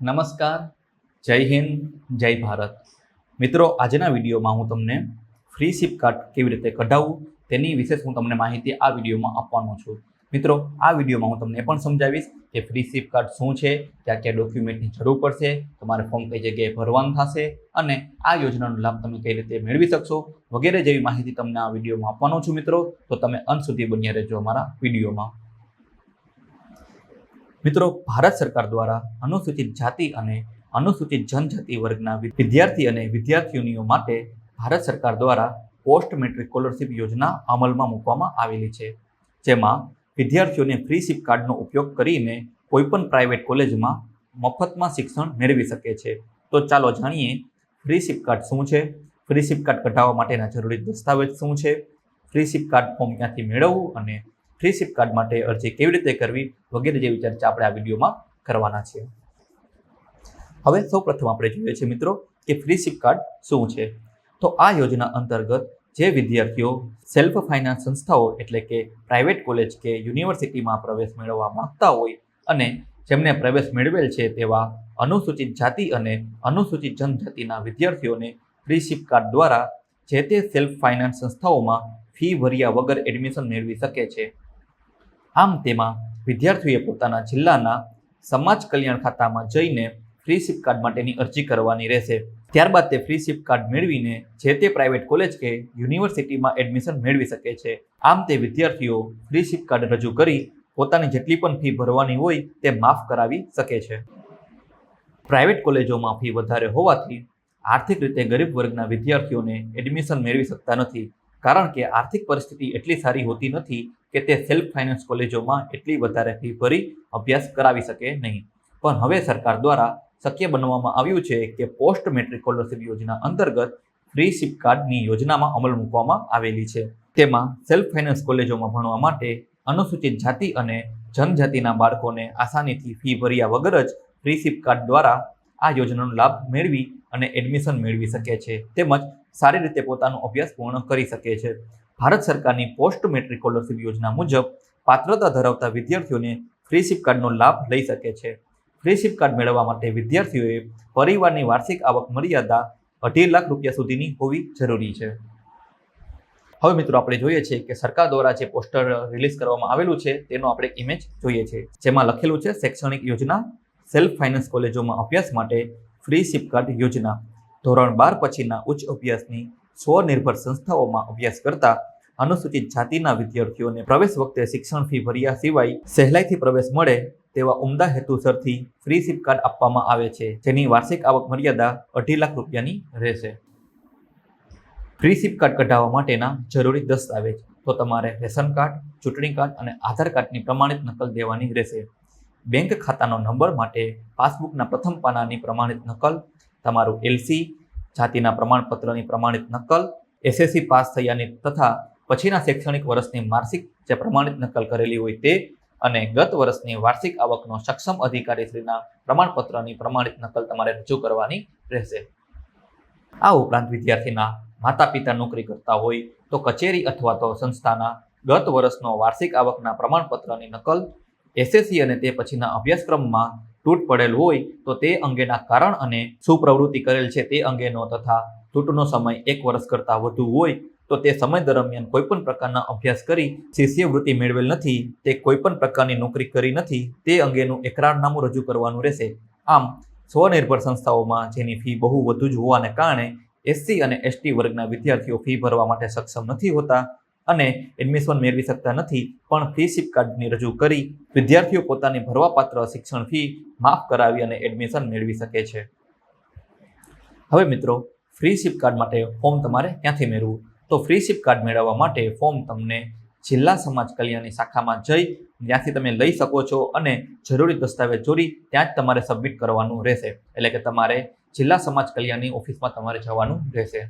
નમસ્કાર, જય હિન્દ, જય ભારત. મિત્રો, આજના વિડીયોમાં હું તમને ફ્રી સિપ કાર્ડ કેવી રીતે કઢાવવું તેની વિશેષ હું તમને માહિતી આ વિડીયોમાં આપવાનો છું. મિત્રો, આ વિડીયોમાં હું તમને પણ સમજાવીશ કે ફ્રી સિપ કાર્ડ શું છે, ક્યાં ક્યાં ડોક્યુમેન્ટની જરૂર પડશે, તમારે ફોર્મ કઈ જગ્યાએ ભરવાનું થશે અને આ યોજનાનો લાભ તમે કઈ રીતે મેળવી શકશો વગેરે જેવી માહિતી તમને આ વિડીયોમાં આપવાનો છું મિત્રો. તો તમે અંત સુધી બન્યા રહેજો અમારા વિડીયોમાં. મિત્રો, ભારત સરકાર દ્વારા અનુસૂચિત જાતિ અને અનુસૂચિત જનજાતિ વર્ગના વિદ્યાર્થી અને વિદ્યાર્થીનીઓ માટે ભારત સરકાર દ્વારા પોસ્ટ મેટ્રિક સ્કોલરશિપ યોજના અમલમાં મૂકવામાં આવેલી છે. જેમાં વિદ્યાર્થીઓને ફ્રી સિપ કાર્ડનો ઉપયોગ કરીને કોઈપણ પ્રાઇવેટ કોલેજમાં મફતમાં શિક્ષણ મેળવી શકે છે. તો ચાલો જાણીએ, ફ્રી સિપ કાર્ડ શું છે? ફ્રી સિપ કાર્ડ કઢાવવા માટેના જરૂરી દસ્તાવેજ શું છે? ફ્રી સિપ કાર્ડ ફોર્મ ક્યાંથી મેળવવું અને ફ્રી સિપ કાર્ડ માટે અરજી કેવી રીતે કરવી વગેરે જેવી ચર્ચા આપણે આ વિડીયોમાં કરવાના છીએ. હવે સૌપ્રથમ આપણે જોઈએ છીએ મિત્રો કે ફ્રી સિપ કાર્ડ શું છે? તો આ યોજના અંતર્ગત જે વિદ્યાર્થીઓ સેલ્ફ ફાઇનાન્સ સંસ્થાઓ એટલે કે પ્રાઇવેટ કોલેજ કે યુનિવર્સિટીમાં પ્રવેશ મેળવવા માંગતા હોય અને જેમને પ્રવેશ મેળવેલ છે તેવા અનુસૂચિત જાતિ અને અનુસૂચિત જનજાતિના વિદ્યાર્થીઓને ફ્રી સિપ કાર્ડ દ્વારા જે તે સેલ્ફ ફાઇનાન્સ સંસ્થાઓમાં ફી ભર્યા વગર એડમિશન મેળવી શકે છે. આમ તેમાં વિદ્યાર્થીઓએ પોતાના જિલ્લાના સમાજ કલ્યાણ ખાતામાં જઈને ફ્રી સિપ કાર્ડ માટેની અરજી કરવાની રહેશે. ત્યારબાદ તે ફ્રી સિપ કાર્ડ મેળવીને જે તે પ્રાઇવેટ કોલેજ કે યુનિવર્સિટીમાં એડમિશન મેળવી શકે છે. આમ તે વિદ્યાર્થીઓ ફ્રી સિપ કાર્ડ રજૂ કરી પોતાની જેટલી પણ ફી ભરવાની હોય તે માફ કરાવી શકે છે. પ્રાઇવેટ કોલેજોમાં ફી વધારે હોવાથી આર્થિક રીતે ગરીબ વર્ગના વિદ્યાર્થીઓને એડમિશન મેળવી શકતા નથી. કારણ કે આર્થિક પરિસ્થિતિ એટલી સારી હોતી નથી કે તે સેલ્ફ ફાઇનાન્સ કોલેજોમાં એટલી વધારે ફી ભરી અભ્યાસ કરાવી શકે નહીં. પણ હવે સરકાર દ્વારા શક્ય બનાવવામાં આવ્યું છે કે પોસ્ટ મેટ્રિક સ્કોલરશિપ યોજના અંતર્ગત ફ્રી સિપ કાર્ડની યોજનામાં અમલ મૂકવામાં આવેલી છે. તેમાં સેલ્ફ ફાઇનાન્સ કોલેજોમાં ભણવા માટે અનુસૂચિત જાતિ અને જનજાતિના બાળકોને આસાનીથી ફી ભર્યા વગર જ ફ્રી સિપ કાર્ડ દ્વારા આ યોજનાનો લાભ મેળવી અને એડમિશન મેળવી શકે છે. તેમજ સારી રીતે પોતાનો અભ્યાસ પૂર્ણ કરી શકે છે. ભારત સરકારની પોસ્ટ મેટ્રિક સ્કોલરશિપ યોજના મુજબ પાત્રતા ધરાવતા વિદ્યાર્થીઓને ફ્રી સિપ કાર્ડનો લાભ લઈ શકે છે. ફ્રી સિપ કાર્ડ મેળવવા માટે વિદ્યાર્થીઓએ પરિવારની વાર્ષિક આવક મર્યાદા અઢી લાખ રૂપિયા સુધીની હોવી જરૂરી છે. હવે મિત્રો આપણે જોઈએ છીએ કે સરકાર દ્વારા જે પોસ્ટર રિલીઝ કરવામાં આવેલું છે તેનો આપણે ઇમેજ જોઈએ છીએ. જેમાં લખેલું છે, શૈક્ષણિક યોજના સેલ્ફ ફાઇનાન્સ કોલેજોમાં અભ્યાસ માટે ફ્રી સિપ કાર્ડ યોજના ધોરણ બાર પછીના ઉચ્ચ અભ્યાસની સ્વનિર્ભર સંસ્થાઓમાં અભ્યાસ કરતા અનુસૂચિત જાતિના વિદ્યાર્થીઓને પ્રવેશ વખતે શિક્ષણ ફી ભર્યા સિવાય સહેલાઈથી પ્રવેશ મળે તેવા ઉમદા હેતુસરથી ફ્રી સિપ કાર્ડ આપવામાં આવે છે, જેની વાર્ષિક આવક મર્યાદા અઢી લાખ રૂપિયાની રહેશે. ફ્રી સિપ કાર્ડ કઢાવવા માટેના જરૂરી દસ્તાવેજ, તો તમારે રેશન કાર્ડ, ચૂંટણી કાર્ડ અને આધાર કાર્ડની પ્રમાણિત નકલ દેવાની રહેશે. બેંક ખાતાનો નંબર માટે પાસબુકના પ્રથમ પાનાની પ્રમાણિત નકલ, તમારું એલસી જાતિના પ્રમાણપત્રની પ્રમાણિત નકલ એસએસસી પાસ થયાની તથા પછીના શૈક્ષણિક વર્ષની માર્ષિક જે પ્રમાણિત નકલ કરેલી હોય તે અને ગત વર્ષની વાર્ષિક આવકનો સક્ષમ અધિકારીશ્રીના પ્રમાણપત્રની પ્રમાણિત નકલ તમારે રજૂ કરવાની રહેશે. આ ઉપરાંત વિદ્યાર્થીના માતા પિતા નોકરી કરતા હોય તો કચેરી અથવા તો સંસ્થાના ગત વર્ષનો વાર્ષિક આવકના પ્રમાણપત્રની નકલ એસએસસી અને તે પછીના અભ્યાસક્રમમાં તૂટ પડેલ હોય તો તે અંગેના કારણ અને શું પ્રવૃત્તિ કરેલ છે તે અંગેનો તથા તૂટનો સમય એક વર્ષ કરતાં વધુ હોય તો તે સમય દરમિયાન કોઈપણ પ્રકારના અભ્યાસ કરી શિષ્યવૃત્તિ મેળવેલ નથી, તે કોઈપણ પ્રકારની નોકરી કરી નથી, તે અંગેનું એકરારનામું રજૂ કરવાનું રહેશે. આમ, સ્વનિર્ભર સંસ્થાઓમાં જેની ફી બહુ વધુ જ હોવાને કારણે એસસી અને એસટી વર્ગના વિદ્યાર્થીઓ ફી ભરવા માટે સક્ષમ નથી હોતા અને એડમિશન મેળવી શકતા નથી. પણ ફી શિપ કાર્ડની રજૂ કરી વિદ્યાર્થીઓ પોતાની ભરવાપાત્ર શિક્ષણ ફી માફ કરાવી અને એડમિશન મેળવી શકે છે. હવે મિત્રો ફ્રી શિપ કાર્ડ માટે ફોર્મ તમારે ક્યાંથી મેળવવું? તો ફ્રી શિપ કાર્ડ મેળવવા માટે ફોર્મ તમને જિલ્લા સમાજ કલ્યાણની શાખામાં જઈ ત્યાંથી તમે લઈ શકો છો અને જરૂરી દસ્તાવેજ જોડી ત્યાં જ તમારે સબમિટ કરવાનું રહેશે. એટલે કે તમારે જિલ્લા સમાજ કલ્યાણની ઓફિસમાં તમારે જવાનું રહેશે.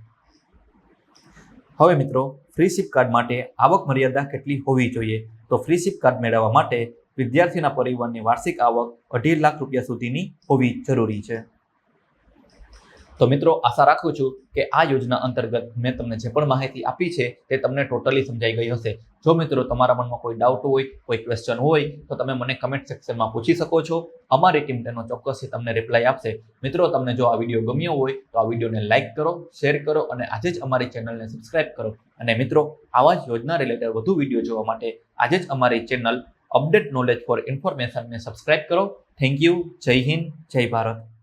હવે મિત્રો ફ્રી સિપ કાર્ડ માટે આવક મર્યાદા કેટલી હોવી જોઈએ? તો ફ્રી સિપ કાર્ડ મેળવવા માટે વિદ્યાર્થીના પરિવારની વાર્ષિક આવક અઢી લાખ રૂપિયા સુધીની હોવી જરૂરી છે. તો મિત્રો, આશા રાખું છું કે આ યોજના અંતર્ગત મેં તમને જે પણ માહિતી આપી છે તે તમને ટોટલી સમજાઈ ગઈ હશે. જો મિત્રો તમારા મનમાં કોઈ ડાઉટ હોય, કોઈ ક્વેશ્ચન હોય, તો તમે મને કમેન્ટ સેક્શનમાં પૂછી શકો છો. અમારી ટીમ તેનો ચોક્કસથી તમને રિપ્લાય આપશે. મિત્રો, તમને જો આ વીડિયો ગમ્યો હોય, તો આ વિડીયોને લાઇક કરો શેર કરો અને આજે જ અમારી ચેનલને સબસ્ક્રાઇબ કરો. અને મિત્રો, આવા જ યોજના રિલેટેડ વધુ વીડિયો જોવા માટે આજે જ અમારી ચેનલ અપડેટ નોલેજ ફોર ઇન્ફોર્મેશનને સબસ્ક્રાઇબ કરો. થેન્ક યુ જય હિન્દ, જય ભારત.